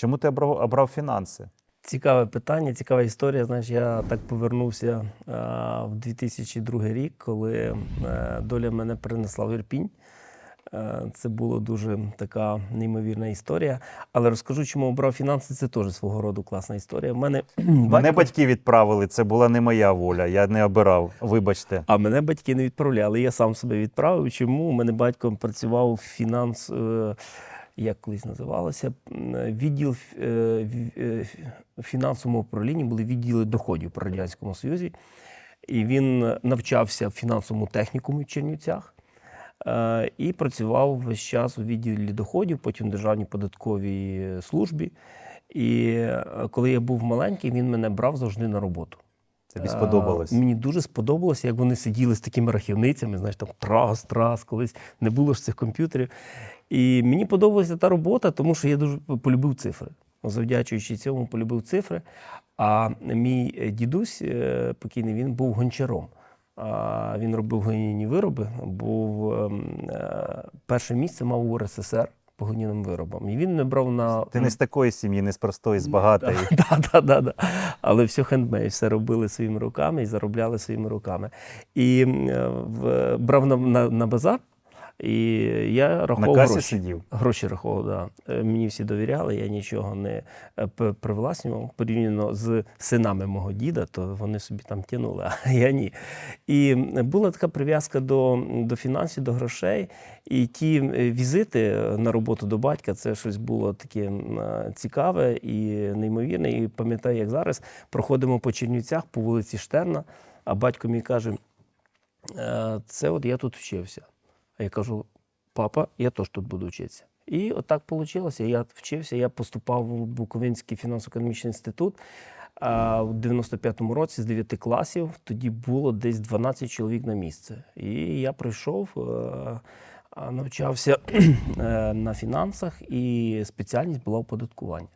Чому ти обрав, обрав фінанси? Цікаве питання, цікава історія. Знаєш, я так повернувся а, в 2002 рік, коли е, доля мене перенесла в Ірпінь. Е, Це була дуже така неймовірна історія. Але розкажу, чому обрав фінанси. Це теж свого роду класна історія. В мене Мене батьки відправили, це була не моя воля, я не обирав. Вибачте. А мене батьки не відправляли. Я сам себе відправив. Чому? У мене батько працював в фінанс, е, як колись називалося, відділ е, в- е, фінансовому управлінні були відділи доходів при Радянському Союзі. І він навчався в фінансовому технікумі в Чернівцях. е, І працював весь час у відділі доходів, потім в Державній податковій службі. І коли я був маленький, він мене брав завжди на роботу. Тобі сподобалось. Мені дуже сподобалося, як вони сиділи з такими рахівницями, знаєш, там трас, трас, колись не було ж цих комп'ютерів. І мені подобалася та робота, тому що я дуже полюбив цифри. Завдячуючи цьому, полюбив цифри. А мій е, дідусь е, покійний, він був гончаром. Він робив глиняні вироби, був ем, е, перше місце мав у РССР по глиняним виробам. І він не брав на Ти не з такої сім'ї, не з простої, з багатої. Да, да, да, да. Але все хендмейд, все робили своїми руками і заробляли своїми руками. І брав на базар, і я На касі гроші. сидів. Гроші рахував, да. Е, Мені всі довіряли, я нічого не е, привласнював. Порівняно з синами мого діда, то вони собі там тянули, а я ні. І була така прив'язка до, до фінансів, до грошей. І ті е, візити на роботу до батька, це щось було таке е, цікаве і неймовірне. І пам'ятаю, як зараз проходимо по Чернівцях по вулиці Штерна, а батько мій каже: «Е, це от я тут вчився. А я кажу, папа, я теж тут буду вчитися. І отак вийшло. Я вчився, я поступав в Буковинський фінансово-економічний інститут. А в 95-му році з 9 класів тоді було десь 12 чоловік на місце. І я прийшов, е, навчався е, на фінансах, і спеціальність була оподаткування.